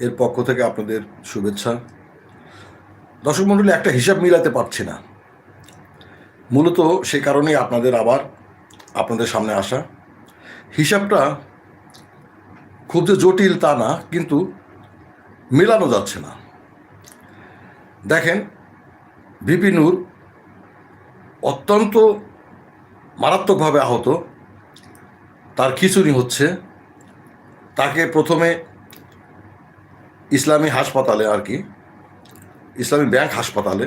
এর পক্ষ থেকে আপনাদের শুভেচ্ছা। দর্শক মণ্ডলী একটা হিসাব মিলাতে পারছি না। মূলত সে কারণেই আপনাদের আবার আপনাদের সামনে আসা। হিসাবটা খুব যে জটিল তা না, কিন্তু মেলানো যাচ্ছে না। দেখেন, ভিপি নূর অত্যন্ত মারাত্মকভাবে আহত। তার খিচুড়ি হচ্ছে। তাকে প্রথমে ইসলামী হাসপাতালে আর কি, ইসলামী ব্যাংক হাসপাতালে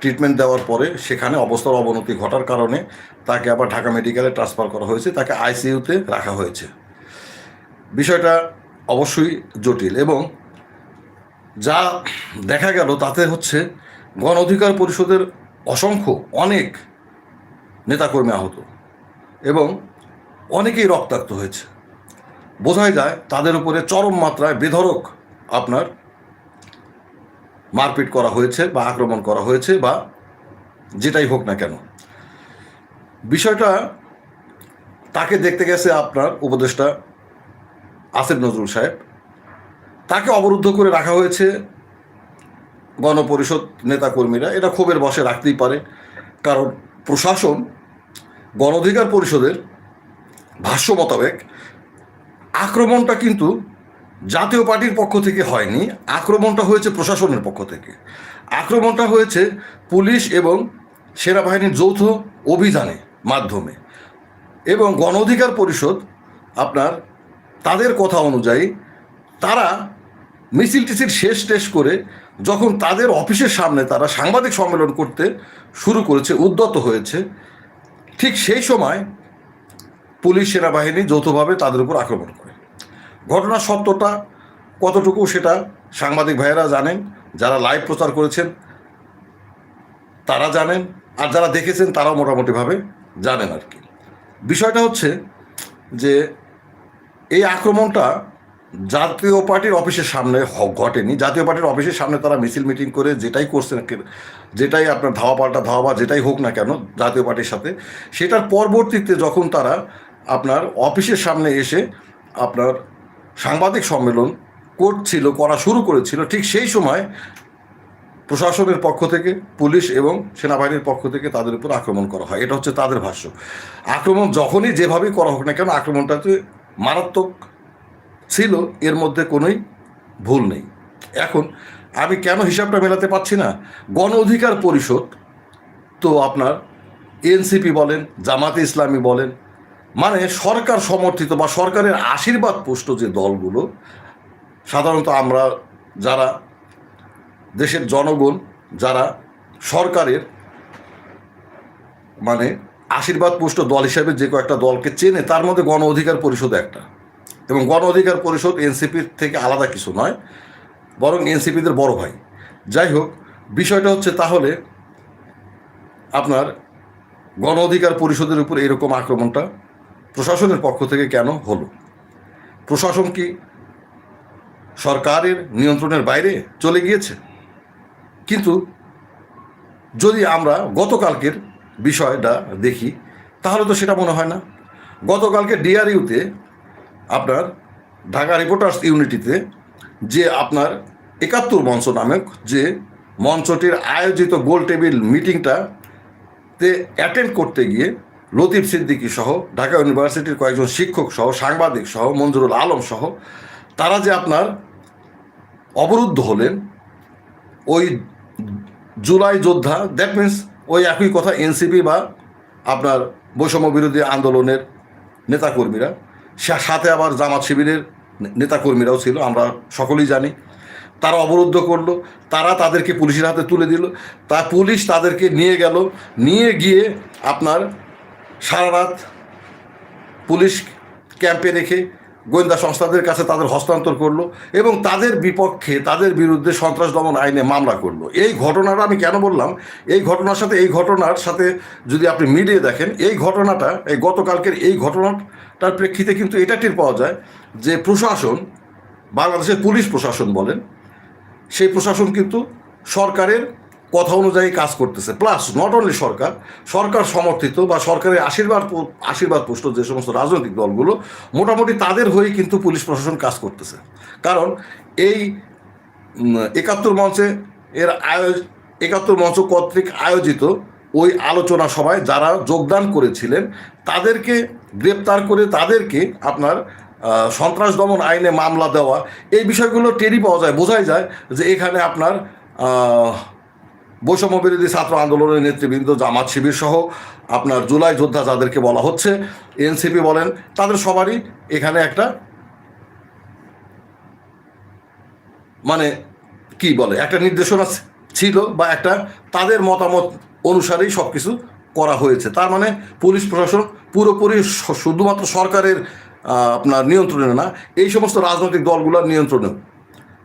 ট্রিটমেন্ট দেওয়ার পরে সেখানে অবস্থার অবনতি ঘটার কারণে তাকে আবার ঢাকা মেডিকেলে ট্রান্সফার করা হয়েছে, তাকে আইসিইউতে রাখা হয়েছে। বিষয়টা অবশ্যই জটিল এবং যা দেখা গেল তাতে হচ্ছে গণ অধিকার পরিষদের অসংখ্য অনেক নেতাকর্মী আহত এবং অনেকেই রক্তাক্ত হয়েছে। বোঝাই যায় তাদের উপরে চরম মাত্রায় বেধরক আপনার মারপিট করা হয়েছে বা আক্রমণ করা হয়েছে বা যেটাই হোক না কেন। বিষয়টা তাকে দেখতে গেছে আপনার উপদেষ্টা আসিফ নজরুল সাহেব। তাকে অবরুদ্ধ করে রাখা হয়েছে গণপরিষদ নেতাকর্মীরা। এটা ক্ষোভের বসে রাখতেই পারে, কারণ প্রশাসন গণ অধিকার পরিষদের ভাষ্য মোতাবেক আক্রমণটা কিন্তু জাতীয় পার্টির পক্ষ থেকে হয়নি, আক্রমণটা হয়েছে প্রশাসনের পক্ষ থেকে। আক্রমণটা হয়েছে পুলিশ এবং সেনাবাহিনীর যৌথ অভিযানে মাধ্যমে। এবং গণ অধিকার পরিষদ আপনার তাদের কথা অনুযায়ী তারা মিছিল টিছিল শেষ টেস করে যখন তাদের অফিসের সামনে তারা সাংবাদিক সম্মেলন করতে শুরু করেছে, উদ্যত হয়েছে, ঠিক সেই সময় পুলিশ, সেনাবাহিনী যৌথভাবে তাদের উপর আক্রমণ করে। ঘটনার সত্যটা কতটুকু সেটা সাংবাদিক ভাইয়েরা জানেন, যারা লাইভ প্রচার করেছেন তারা জানেন, আর যারা দেখেছেন তারাও মোটামুটিভাবে জানেন আর কি। বিষয়টা হচ্ছে যে এই আক্রমণটা জাতীয় পার্টির অফিসের সামনে ঘটেনি। জাতীয় পার্টির অফিসের সামনে তারা মিছিল মিটিং করে যেটাই করছেন কে- যেটাই আপনার ধাওয়া পাল্টা ধাওয়া বা যেটাই হোক না কেন জাতীয় পার্টির সাথে, সেটার পরবর্তীতে যখন তারা আপনার অফিসের সামনে এসে আপনার সাংবাদিক সম্মেলন করছিল, করা শুরু করেছিল ঠিক সেই সময় প্রশাসনের পক্ষ থেকে, পুলিশ এবং সেনাবাহিনীর পক্ষ থেকে তাদের উপর আক্রমণ করা হয়। এটা হচ্ছে তাদের ভাষ্য। আক্রমণ যখনই যেভাবেই করা হোক না কেন, আক্রমণটাতে মারাত্মক ছিল, এর মধ্যে কোনোই ভুল নেই। এখন আমি কেন হিসাবটা মেলাতে পারছি না? গণ অধিকার পরিষদ, তো আপনার এনসিপি বলেন, জামাতে ইসলামী বলেন মানে সরকার সমর্থিত বা সরকারের আশীর্বাদ পুষ্ট যে দলগুলো, সাধারণত আমরা যারা দেশের জনগণ, যারা সরকারের মানে আশীর্বাদ পুষ্ট দল হিসেবে যে কয়েকটা দলকে চেনে, তার মধ্যে গণ অধিকার পরিষদ একটা। এবং গণ অধিকার পরিষদ এনসিপির থেকে আলাদা কিছু নয়, বরং এনসিপিদের বড় ভাই। যাই হোক, বিষয়টা হচ্ছে তাহলে আপনার গণ অধিকার পরিষদের উপর এরকম আক্রমণটা প্রশাসনের পক্ষ থেকে কেন হলো? প্রশাসন কি সরকারের নিয়ন্ত্রণের বাইরে চলে গিয়েছে? কিন্তু যদি আমরা গতকালকের বিষয়টা দেখি, তাহলে তো সেটা মনে হয় না। গতকালকে ডিআরইউতে আপনার ঢাকা রিপোর্টার্স ইউনিটিতে যে আপনার একাত্তর মঞ্চ নামক যে মঞ্চটির আয়োজিত গোল টেবিল মিটিংটাতে অ্যাটেন্ড করতে গিয়ে লতিফ সিদ্দিকী সহ, ঢাকা ইউনিভার্সিটির কয়েকজন শিক্ষক সহ, সাংবাদিক সহ মঞ্জুরুল আলম সহ, তারা যে আপনার অবরুদ্ধ হলেন, ওই জুলাই যোদ্ধা দ্যাট মিন্স ওই একই কথা এনসিপি বা আপনার বৈষম্য বিরোধী আন্দোলনের নেতাকর্মীরা সাথে আবার জামাত শিবিরের নেতাকর্মীরাও ছিল, আমরা সকলেই জানি। তারা অবরুদ্ধ করল, তারা তাদেরকে পুলিশের হাতে তুলে দিল, তা পুলিশ তাদেরকে নিয়ে গেল, নিয়ে গিয়ে আপনার সারা রাত পুলিশ ক্যাম্পে রেখে গোয়েন্দা সংস্থাদের কাছে তাদের হস্তান্তর করল এবং তাদের বিপক্ষে তাদের বিরুদ্ধে সন্ত্রাস দমন আইনে মামলা করল। এই ঘটনাটা আমি কেন বললাম? এই ঘটনার সাথে, এই ঘটনার সাথে যদি আপনি মিলিয়ে দেখেন, এই ঘটনাটা, এই গতকালকের এই ঘটনাটার প্রেক্ষিতে কিন্তু এটা টের পাওয়া যায় যে প্রশাসন, বাংলাদেশের পুলিশ প্রশাসন বলেন, সেই প্রশাসন কিন্তু সরকারের কথা অনুযায়ী কাজ করতেছে। প্লাস নট অনলি সরকার সরকার সমর্থিত বা সরকারের আশীর্বাদ আশীর্বাদ পুষ্ট যে সমস্ত রাজনৈতিক দলগুলো, মোটামুটি তাদের হয়েই কিন্তু পুলিশ প্রশাসন কাজ করতেছে। কারণ এই একাত্তর মঞ্চে এর আয়োজ, একাত্তর মঞ্চ কর্তৃক আয়োজিত ওই আলোচনা সভায় যারা যোগদান করেছিলেন, তাদেরকে গ্রেপ্তার করে তাদেরকে আপনার সন্ত্রাস দমন আইনে মামলা দেওয়া, এই বিষয়গুলো টেরি পাওয়া যায়, বোঝাই যায় যে এখানে আপনার বৈষম্য বিরোধী ছাত্র আন্দোলনের নেতৃবৃন্দ, জামাত শিবির সহ আপনার জুলাই যোদ্ধা যাদেরকে বলা হচ্ছে, এনসিপি বলেন, তাদের সবারই এখানে একটা মানে কি বলে, একটা নির্দেশনা ছিল বা একটা তাদের মতামত অনুসারেই সব কিছু করা হয়েছে। তার মানে পুলিশ প্রশাসন পুরোপুরি শুধুমাত্র সরকারের আপনার নিয়ন্ত্রণে না, এই সমস্ত রাজনৈতিক দলগুলোর নিয়ন্ত্রণেও।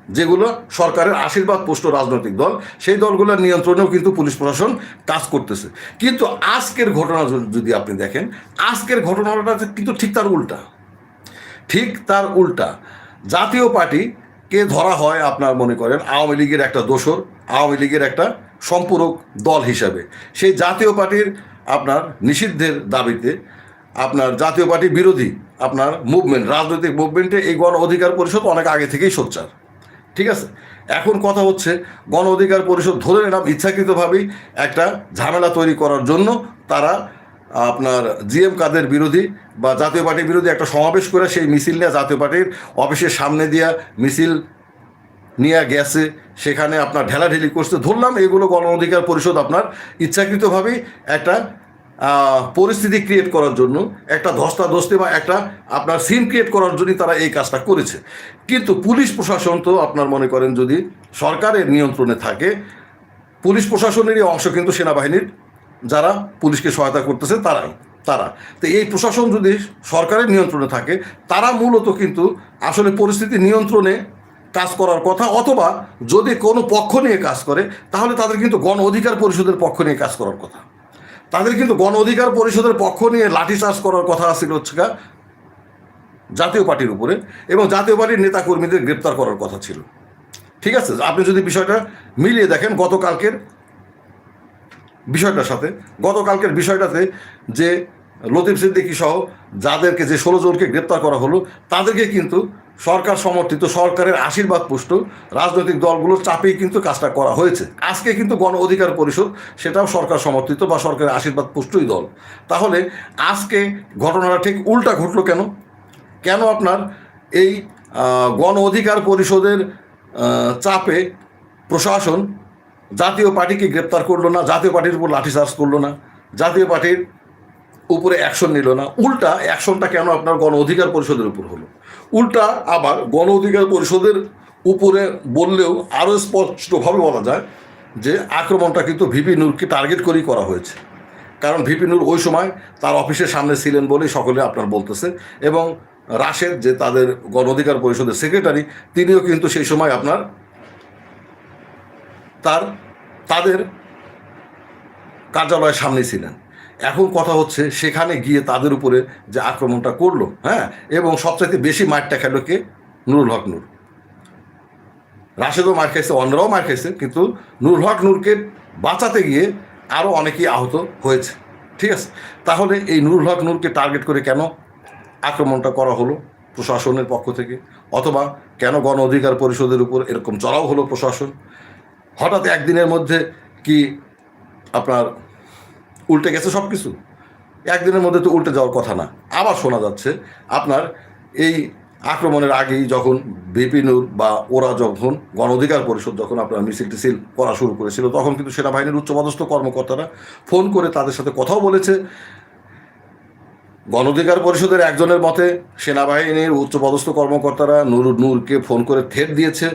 যেগুলো সরকারের আশীর্বাদ পুষ্ট রাজনৈতিক দল, সেই দলগুলোর নিয়ন্ত্রণেও কিন্তু পুলিশ প্রশাসন কাজ করতেছে। কিন্তু আজকের ঘটনা যদি- আপনি দেখেন, আজকের ঘটনাটা কিন্তু ঠিক তার উল্টা। ঠিক তার উল্টা। জাতীয় পার্টিকে ধরা হয় আপনার মনে করেন, আওয়ামী লীগের একটা দোসর আওয়ামী লীগের একটা সম্পূরক দল হিসাবে। সেই জাতীয় পার্টির আপনার নিষিদ্ধের দাবিতে আপনার জাতীয় পার্টি বিরোধী আপনার মুভমেন্ট রাজনৈতিক মুভমেন্টে এই গণ অধিকার পরিষদ অনেক আগে থেকেই সোচ্চার। ঠিক আছে? এখন কথা হচ্ছে, গণ অধিকার পরিষদ ধরে নিলাম, ইচ্ছাকৃতভাবেই একটা ঝামেলা তৈরি করার জন্য তারা, আপনার জিএম কাদের বিরোধী বা জাতীয় পার্টির বিরোধী একটা সমাবেশ করে সেই মিছিল নিয়ে জাতীয় পার্টির অফিসের সামনে দিয়া মিছিল নিয়ে গেছে, সেখানে আপনার ঢেলাঢেলি করছে। ধরলাম এগুলো গণ অধিকার পরিষদ আপনার ইচ্ছাকৃতভাবেই একটা পরিস্থিতি ক্রিয়েট করার জন্য একটা ধস্তা ধস্তাধস্তি বা একটা আপনার সিন ক্রিয়েট করার জন্যই তারা এই কাজটা করেছে। কিন্তু পুলিশ প্রশাসন তো আপনার মনে করেন যদি সরকারের নিয়ন্ত্রণে থাকে, পুলিশ প্রশাসনেরই অংশ কিন্তু সেনাবাহিনীর, যারা পুলিশকে সহায়তা করতেছে তারাই, তারা। তো এই প্রশাসন যদি সরকারের নিয়ন্ত্রণে থাকে, তারা মূলত কিন্তু আসলে পরিস্থিতি নিয়ন্ত্রণে কাজ করার কথা, অথবা যদি কোনো পক্ষ নিয়ে কাজ করে, তাহলে তাদের কিন্তু গণ অধিকার পরিষদের পক্ষ নিয়ে কাজ করার কথা। তাদের কিন্তু গণ অধিকার পরিষদের পক্ষ নিয়ে লাঠিচার্জ করার কথা আছিল হচ্ছে জাতীয় পার্টির উপরে এবং জাতীয় পার্টির নেতাকর্মীদের গ্রেপ্তার করার কথা ছিল। ঠিক আছে? আপনি যদি বিষয়টা মিলিয়ে দেখেন গতকালকের বিষয়টার সাথে, গতকালকের বিষয়টাতে যে লতিফ সিদ্দিকী সহ যাদেরকে, যে ষোলো জনকে গ্রেপ্তার করা হলো, তাদেরকে কিন্তু সরকার সমর্থিত, সরকারের আশীর্বাদ পুষ্ট, রাজনৈতিক দলগুলোর চাপেই কিন্তু কাজটা করা হয়েছে। আজকে কিন্তু গণ অধিকার পরিষদ, সেটাও সরকার সমর্থিত বা সরকারের আশীর্বাদ পুষ্টই দল। তাহলে আজকে ঘটনাটা ঠিক উল্টা ঘটলো কেন? কেন আপনার এই গণ অধিকার পরিষদের চাপে প্রশাসন জাতীয় পার্টিকে গ্রেপ্তার করল না, জাতীয় পার্টির উপর লাঠিচার্জ করল না, জাতীয় পার্টির উপরে অ্যাকশন নিল না। উল্টা অ্যাকশনটা কেন আপনার গণ অধিকার পরিষদের উপর হলো? উল্টা আবার গণ অধিকার পরিষদের উপরে বললেও আরও স্পষ্টভাবে বলা যায় যে আক্রমণটা কিন্তু ভিপি নূরকে টার্গেট করেই করা হয়েছে। কারণ ভিপি নূর ওই সময় তার অফিসের সামনে ছিলেন বলেই সকলে আপনার বলতেছে এবং রাশেদ যে তাদের গণ অধিকার পরিষদের সেক্রেটারি তিনিও কিন্তু সেই সময় আপনার তার, তাদের কার্যালয়ের সামনে ছিলেন। এখন কথা হচ্ছে সেখানে গিয়ে তাদের উপরে যে আক্রমণটা করল হ্যাঁ? এবং সবচাইতে বেশি মারটা খেলো কে? নুরুল হক নূর। রাশেদও মার খাইছে অন্যরাও মার খাইছে, কিন্তু নুরুল হক নূরকে বাঁচাতে গিয়ে আরও অনেকেই আহত হয়েছে, ঠিক আছে? তাহলে এই নুরুল হক নূরকে টার্গেট করে কেন আক্রমণটা করা হলো প্রশাসনের পক্ষ থেকে? অথবা কেন গণ অধিকার পরিষদের উপর এরকম চড়াও হলো প্রশাসন? হঠাৎ একদিনের মধ্যে কি আপনার উল্টে গেছে সব কিছু একদিনের মধ্যে তো উল্টে যাওয়ার কথা না। আবার শোনা যাচ্ছে, আপনার এই আক্রমণের আগেই যখন বিপিনুর বা ওরা যখন গণ অধিকার পরিষদ যখন আপনার মিছিল টিছিল করা শুরু করেছিল, তখন কিন্তু সেনাবাহিনীর উচ্চপদস্থ কর্মকর্তারা ফোন করে তাদের সাথে কথাও বলেছে। গণ অধিকার পরিষদের একজনের মতে সেনাবাহিনীর উচ্চপদস্থ কর্মকর্তারা নূর নূরকে ফোন করে থেট দিয়েছে।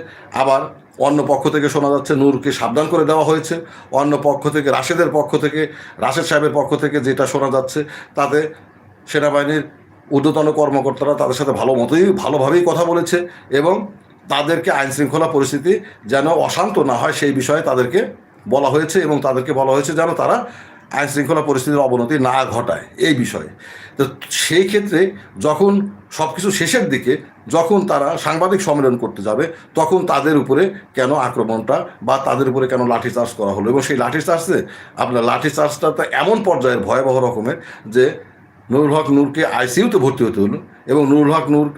আবার অন্য পক্ষ থেকে শোনা যাচ্ছে নূরকে সাবধান করে দেওয়া হয়েছে। অন্য পক্ষ থেকে, রাশেদের পক্ষ থেকে, রাশেদ সাহেবের পক্ষ থেকে যেটা শোনা যাচ্ছে, তাতে সেনাবাহিনীর ঊর্ধ্বতন কর্মকর্তারা তাদের সাথে ভালো মতোই, ভালোভাবেই কথা বলেছে এবং তাদেরকে আইন শৃঙ্খলা পরিস্থিতি যেন অশান্ত না হয় সেই বিষয়ে তাদেরকে বলা হয়েছে এবং তাদেরকে বলা হয়েছে যেন তারা আইন শৃঙ্খলা পরিস্থিতির অবনতি না ঘটায়। এই বিষয়ে। তো সেই ক্ষেত্রে যখন সব কিছু শেষের দিকে যখন তারা সাংবাদিক সম্মেলন করতে যাবে, তখন তাদের উপরে কেন আক্রমণটা বা তাদের উপরে কেন লাঠিচার্জ করা হলো? এবং সেই লাঠিচার্জে আপনার লাঠিচার্জটা তো এমন পর্যায়ের ভয়াবহ রকমের যে নুরুল হক নূরকে আইসিইউতে ভর্তি হতে হলো এবং নুরুল হক নূর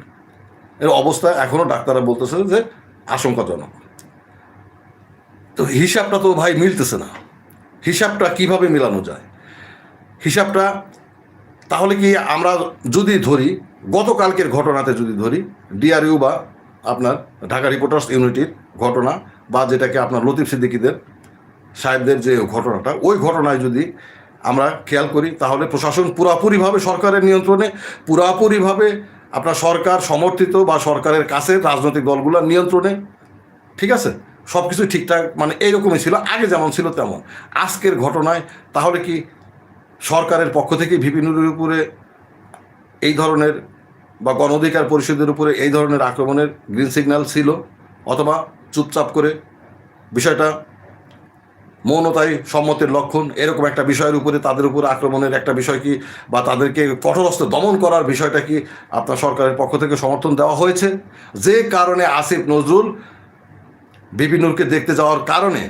এর অবস্থা এখনও ডাক্তাররা বলতেছে যে আশঙ্কাজনক। তো হিসাবটা তো ভাই মিলতেছে না। হিসাবটা কীভাবে মেলানো যায়? হিসাবটা তাহলে কি আমরা যদি ধরি, গতকালকের ঘটনাতে যদি ধরি ডিআরইউ বা আপনার ঢাকা রিপোর্টার্স ইউনিটির ঘটনা বা যেটাকে আপনার লতিফ সিদ্দিকিদের, সাহেবদের যে ঘটনাটা, ওই ঘটনায় যদি আমরা খেয়াল করি, তাহলে প্রশাসন পুরাপুরিভাবে সরকারের নিয়ন্ত্রণে, পুরাপুরিভাবে আপনার সরকার সমর্থিত বা সরকারের কাছে রাজনৈতিক দলগুলোর নিয়ন্ত্রণে, ঠিক আছে? সব কিছু ঠিকঠাক মানে এইরকমই ছিল, আগে যেমন ছিল তেমন। আজকের ঘটনায় তাহলে কি সরকারের পক্ষ থেকে ভিপিনুরের উপরে এই ধরনের বা গণ অধিকার পরিষদের উপরে এই ধরনের আক্রমণের গ্রিন সিগন্যাল ছিল, অথবা চুপচাপ করে বিষয়টা মৌনতাই সম্মতির লক্ষণ এরকম একটা বিষয়ের উপরে তাদের উপর আক্রমণের একটা বিষয় কি, বা তাদেরকে কঠোরস্থ দমন করার বিষয়টা কি আপনার সরকারের পক্ষ থেকে সমর্থন দেওয়া হয়েছে? যে কারণে আসিফ নজরুল বিপিনুরকে দেখতে যাওয়ার কারণে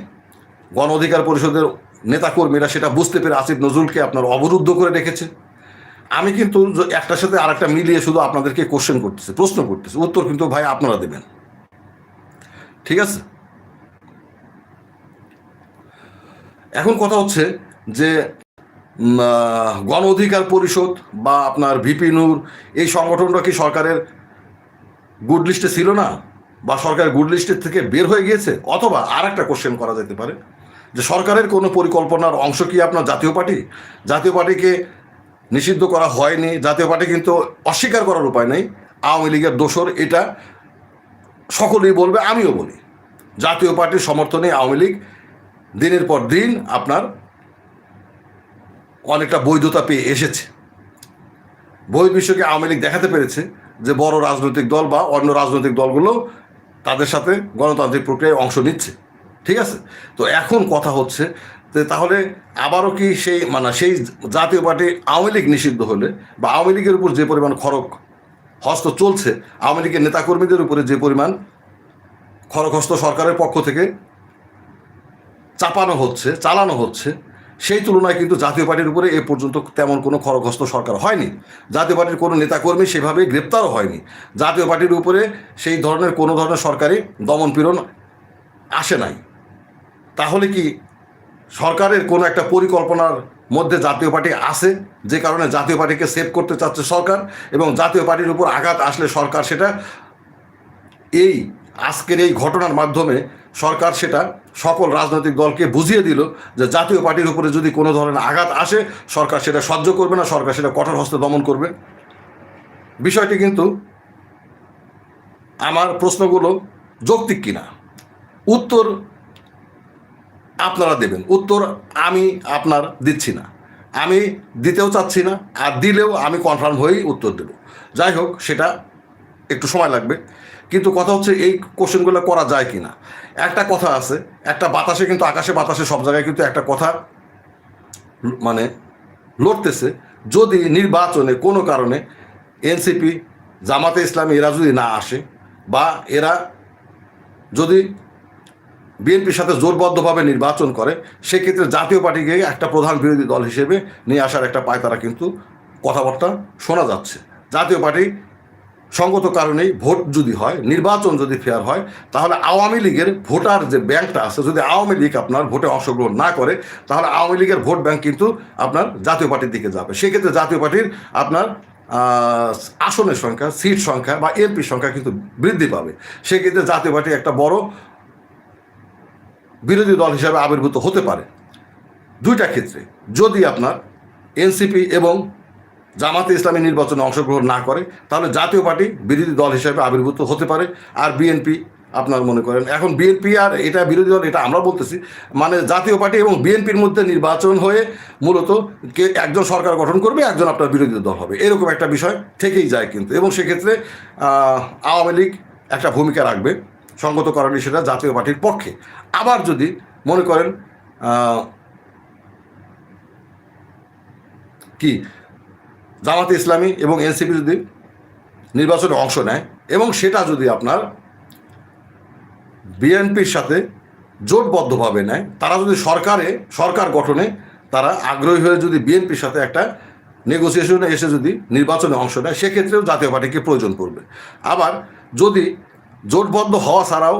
গণ অধিকার পরিষদের নেতাকর্মীরা সেটা বুঝতে পেরে আসিফ নজরুলকে আপনার অবরুদ্ধ করে রেখেছে আমি কিন্তু একটার সাথে আরেকটা মিলিয়ে শুধু আপনাদেরকে কোশ্চেন করতেছি, প্রশ্ন করতেছি। উত্তর কিন্তু ভাই আপনারা দেবেন। ঠিক আছে? এখন কথা হচ্ছে যে গণ অধিকার পরিষদ বা আপনার ভিপি নূর, এই সংগঠনটা কি সরকারের গুড লিস্টে ছিল না? বা সরকার গুড লিস্টের থেকে বের হয়ে গিয়েছে? অথবা আর একটা কোশ্চেন করা যেতে পারে। যে সরকারের কোনো পরিকল্পনার অংশ কি আপনার জাতীয় পার্টি? জাতীয় পার্টিকে নিষিদ্ধ করা হয়নি, জাতীয় পার্টি কিন্তু অস্বীকার করার উপায় নেই। আওয়ামী লীগের দোসর এটা সকলেই বলবে, আমিও বলি। জাতীয় পার্টির সমর্থনে আওয়ামী লীগ দিনের পর দিন আপনার অনেকটা বৈধতা পেয়ে এসেছে। বহির্বিশ্বকে আওয়ামী লীগ দেখাতে পেরেছে যে বড় রাজনৈতিক দল বা অন্য রাজনৈতিক দলগুলো তাদের সাথে গণতান্ত্রিক প্রক্রিয়ায় অংশ নিচ্ছে। ঠিক আছে? তো এখন কথা হচ্ছে তাহলে আবারও কি সেই মানে সেই জাতীয় পার্টি আওয়ামী লীগ নিষিদ্ধ হলে বা আওয়ামী লীগের উপর যে পরিমাণ খরক হস্ত চলছে, আওয়ামী লীগের নেতাকর্মীদের উপরে যে পরিমাণ খরগহস্ত সরকারের পক্ষ থেকে চাপানো হচ্ছে, চালানো হচ্ছে, সেই তুলনায় কিন্তু জাতীয় পার্টির উপরে এ পর্যন্ত তেমন কোনো খরগহস্ত সরকার হয়নি। জাতীয় পার্টির কোনো নেতাকর্মী সেভাবে গ্রেপ্তারও হয়নি। জাতীয় পার্টির উপরে সেই ধরনের কোনো ধরনের সরকারি দমনপীড়ন আসে নাই। তাহলে কি সরকারের কোনো একটা পরিকল্পনার মধ্যে জাতীয় পার্টি আছে? যে কারণে জাতীয় পার্টিকে সেভ করতে চাচ্ছে সরকার এবং জাতীয় পার্টির উপর আঘাত আসলে সরকার সেটা এই আজকের এই ঘটনার মাধ্যমে সরকার সেটা সকল রাজনৈতিক দলকে বুঝিয়ে দিল যে জাতীয় পার্টির উপরে যদি কোনো ধরনের আঘাত আসে, সরকার সেটা সহ্য করবে না, সরকার সেটা কঠোর হস্তে দমন করবে। বিষয়টি কিন্তু আমার প্রশ্নগুলো যৌক্তিক কিনা? উত্তর আপনারা দেবেন। উত্তর আমি আপনার দিচ্ছি না। আমি দিতেও চাচ্ছি না, আর দিলেও আমি কনফার্ম হয়েই উত্তর দেব। যাই হোক, সেটা একটু সময় লাগবে। কিন্তু কথা হচ্ছে, এই কোশ্চেনগুলো করা যায় কি না একটা কথা আছে, একটা বাতাসে কিন্তু আকাশে বাতাসে সব জায়গায় কিন্তু একটা কথা মানে লড়তেছে, যদি নির্বাচনে কোনো কারণে এনসিপি, জামাতে ইসলামী এরা যদি না আসে, বা এরা যদি বিএনপির সাথে জোরবদ্ধভাবে নির্বাচন করে, সেক্ষেত্রে জাতীয় পার্টিকে একটা প্রধান বিরোধী দল হিসেবে নিয়ে আসার একটা পায়তারা কিন্তু কথাবার্তা শোনা যাচ্ছে। জাতীয় পার্টি সঙ্গত কারণেই ভোট যদি হয়, নির্বাচন যদি ফেয়ার হয়, তাহলে আওয়ামী লীগের ভোটার যে ব্যাংকটা আছে, যদি আওয়ামী লীগ আপনার ভোটে অংশগ্রহণ না করে, তাহলে আওয়ামী লীগের ভোট ব্যাংক কিন্তু আপনার জাতীয় পার্টির দিকে যাবে। সেক্ষেত্রে জাতীয় পার্টির আপনার আসনের সংখ্যা, সিট সংখ্যা বা এমপির সংখ্যা কিন্তু বৃদ্ধি পাবে। সেক্ষেত্রে জাতীয় পার্টি একটা বড় বিরোধী দল হিসাবে আবির্ভূত হতে পারে। দুইটা ক্ষেত্রে, যদি আপনার এনসিপি এবং জামাতে ইসলামী নির্বাচনে অংশগ্রহণ না করে, তাহলে জাতীয় পার্টি বিরোধী দল হিসাবে আবির্ভূত হতে পারে আর বিএনপি আপনার মনে করেন। এখন বিএনপি আর এটা বিরোধী দল, এটা আমরা বলতেছি মানে জাতীয় পার্টি এবং বিএনপির মধ্যে নির্বাচন হয়ে মূলত কে একজন সরকার গঠন করবে, একজন আপনার বিরোধী দল হবে। এরকম একটা বিষয় থেকেই যায় কিন্তু। এবং সেক্ষেত্রে আওয়ামী লীগ একটা ভূমিকা রাখবে। সঙ্গত কারণে সেটা জাতীয় পার্টির পক্ষে। আবার যদি মনে করেন কি, জামাতে ইসলামী এবং এনসিপি যদি নির্বাচনে অংশ নেয় এবং সেটা যদি আপনার বিএনপির সাথে জোটবদ্ধভাবে নেয়, তারা যদি সরকারে, সরকার গঠনে তারা আগ্রহী হয়ে যদি বিএনপির সাথে একটা নেগোসিয়েশনে এসে যদি নির্বাচনে অংশ নেয়, সেক্ষেত্রেও জাতীয় পার্টিকে প্রয়োজন পড়বে। আবার যদি জোটবদ্ধ হওয়া ছাড়াও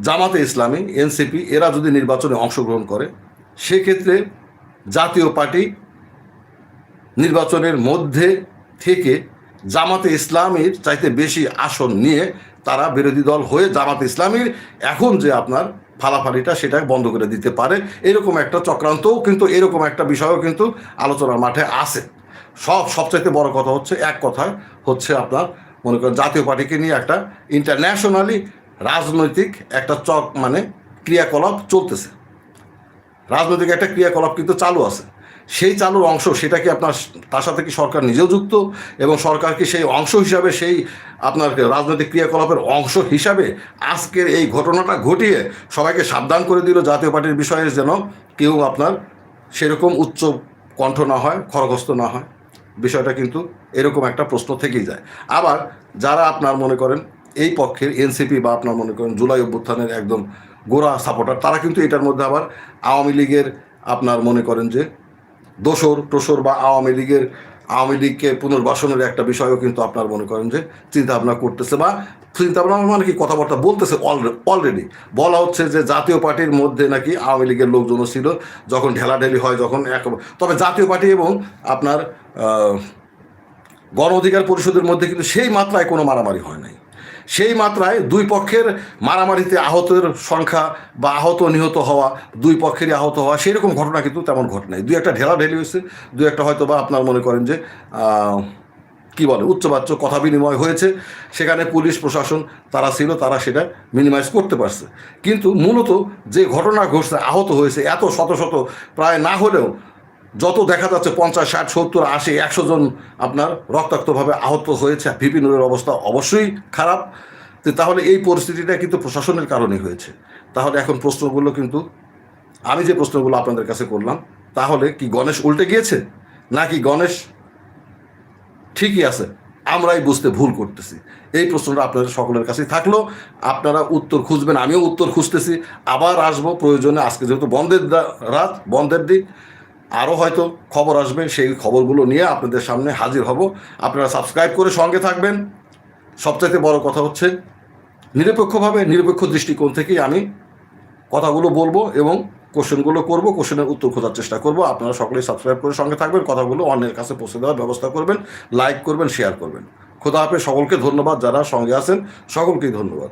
জামাতে ইসলামী, এনসিপি, এরা যদি নির্বাচনে অংশগ্রহণ করে, সেক্ষেত্রে জাতীয় পার্টি নির্বাচনের মধ্যে থেকে জামাতে ইসলামীর চাইতে বেশি আসন নিয়ে তারা বিরোধী দল হয়ে জামাতে ইসলামীর এখন যে আপনার ফালাফালিটা সেটা বন্ধ করে দিতে পারে, এরকম একটা চক্রান্তও কিন্তু, এরকম একটা বিষয়ও কিন্তু আলোচনার মাঠে আছে। সব, সবচাইতে বড় কথা হচ্ছে, এক কথা হচ্ছে আপনার মনে করেন জাতীয় পার্টিকে নিয়ে একটা ইন্টারন্যাশনালি রাজনৈতিক একটা চক মানে ক্রিয়াকলাপ চলতেছে। রাজনৈতিক একটা ক্রিয়াকলাপ কিন্তু চালু আছে। সেই চালুর অংশ সেটা কি আপনার তার সাথে কি সরকার নিজেও যুক্ত এবং সরকার কি সেই অংশ হিসাবে সেই আপনার রাজনৈতিক ক্রিয়াকলাপের অংশ হিসাবে আজকের এই ঘটনাটা ঘটিয়ে সবাইকে সাবধান করে দিল জাতীয় পার্টির বিষয়ে যেন কেউ আপনার সেরকম উচ্চ কণ্ঠ না হয় খড়গস্ত না হয়। বিষয়টা কিন্তু এরকম একটা প্রশ্ন থেকেই যায়। আবার যারা আপনার মনে করেন এই পক্ষের এনসিপি বা আপনার মনে করেন জুলাই অভ্যুত্থানের একদম গোড়া সাপোর্টার তারা কিন্তু এটার মধ্যে আবার আওয়ামী লীগের আপনার মনে করেন যে দোসর টোসর বা আওয়ামী লীগের, আওয়ামী লীগকে পুনর্বাসনের একটা বিষয়ও কিন্তু আপনার মনে করেন যে চিন্তা ভাবনা করতেছে বা চিন্তা ভাবনা কি কথাবার্তা বলতেছে অলরেডি বলা হচ্ছে যে জাতীয় পার্টির মধ্যে নাকি আওয়ামী লীগের লোকজনও ছিল, যখন ঢেলাঢেলি হয় যখন এক, তবে জাতীয় পার্টি এবং আপনার গণ অধিকার পরিষদের মধ্যে কিন্তু সেই মাত্রায় কোনো মারামারি হয় নাই। সেই মাত্রায় দুই পক্ষের মারামারিতে আহতের সংখ্যা বা আহত নিহত হওয়া, দুই পক্ষেরই আহত হওয়া, সেই রকম ঘটনা কিন্তু তেমন ঘটে নাই। দুই একটা ঢেলা ঢেলি হয়েছে, দুই একটা হয়তো বা আপনার মনে করেন যে কি বলে, উচ্চবাচ্য কথা বিনিময় হয়েছে। সেখানে পুলিশ, প্রশাসন তারা ছিল, তারা সেটা মিনিমাইজ করতে পারছে। কিন্তু মূলত যে ঘটনা ঘটছে, আহত হয়েছে, এত শত শত, প্রায় না হলেও যত দেখা যাচ্ছে, পঞ্চাশ, ষাট, সত্তর, আশি, একশো জন আপনার রক্তাক্তভাবে আহত হয়েছে। ভিপি নুরের অবস্থা অবশ্যই খারাপ। তাহলে এই পরিস্থিতিটা কিন্তু প্রশাসনের কারণে হয়েছে। তাহলে এখন প্রশ্নগুলো কিন্তু, আমি যে প্রশ্নগুলো আপনাদের কাছে করলাম, তাহলে কি গণেশ উল্টে গিয়েছে? নাকি গণেশ ঠিকই আছে, আমরাই বুঝতে ভুল করতেছি। এই প্রশ্নটা আপনাদের সকলের কাছেই থাকল। আপনারা উত্তর খুঁজবেন, আমিও উত্তর খুঁজতেছি। আবার আসব, প্রয়োজনে আজকে যেহেতু বন্ধের রাত, বন্ধের দিন, আরও হয়তো খবর আসবে, সেই খবরগুলো নিয়ে আপনাদের সামনে হাজির হব। আপনারা সাবস্ক্রাইব করে সঙ্গে থাকবেন। সবচাইতে বড় কথা হচ্ছে, নিরপেক্ষভাবে নিরপেক্ষ দৃষ্টিকোণ থেকেই আমি কথাগুলো বলব এবং কোশ্চেনগুলো করব, কোশ্চেনের উত্তর খোঁজার চেষ্টা করব। আপনারা সকলেই সাবস্ক্রাইব করে সঙ্গে থাকবেন, কথাগুলো অন্যের কাছে পৌঁছে দেওয়ার ব্যবস্থা করবেন লাইক করবেন শেয়ার করবেন। খোদা হাফেজ, সকলকে ধন্যবাদ যারা সঙ্গে আছেন, সকলকেই ধন্যবাদ।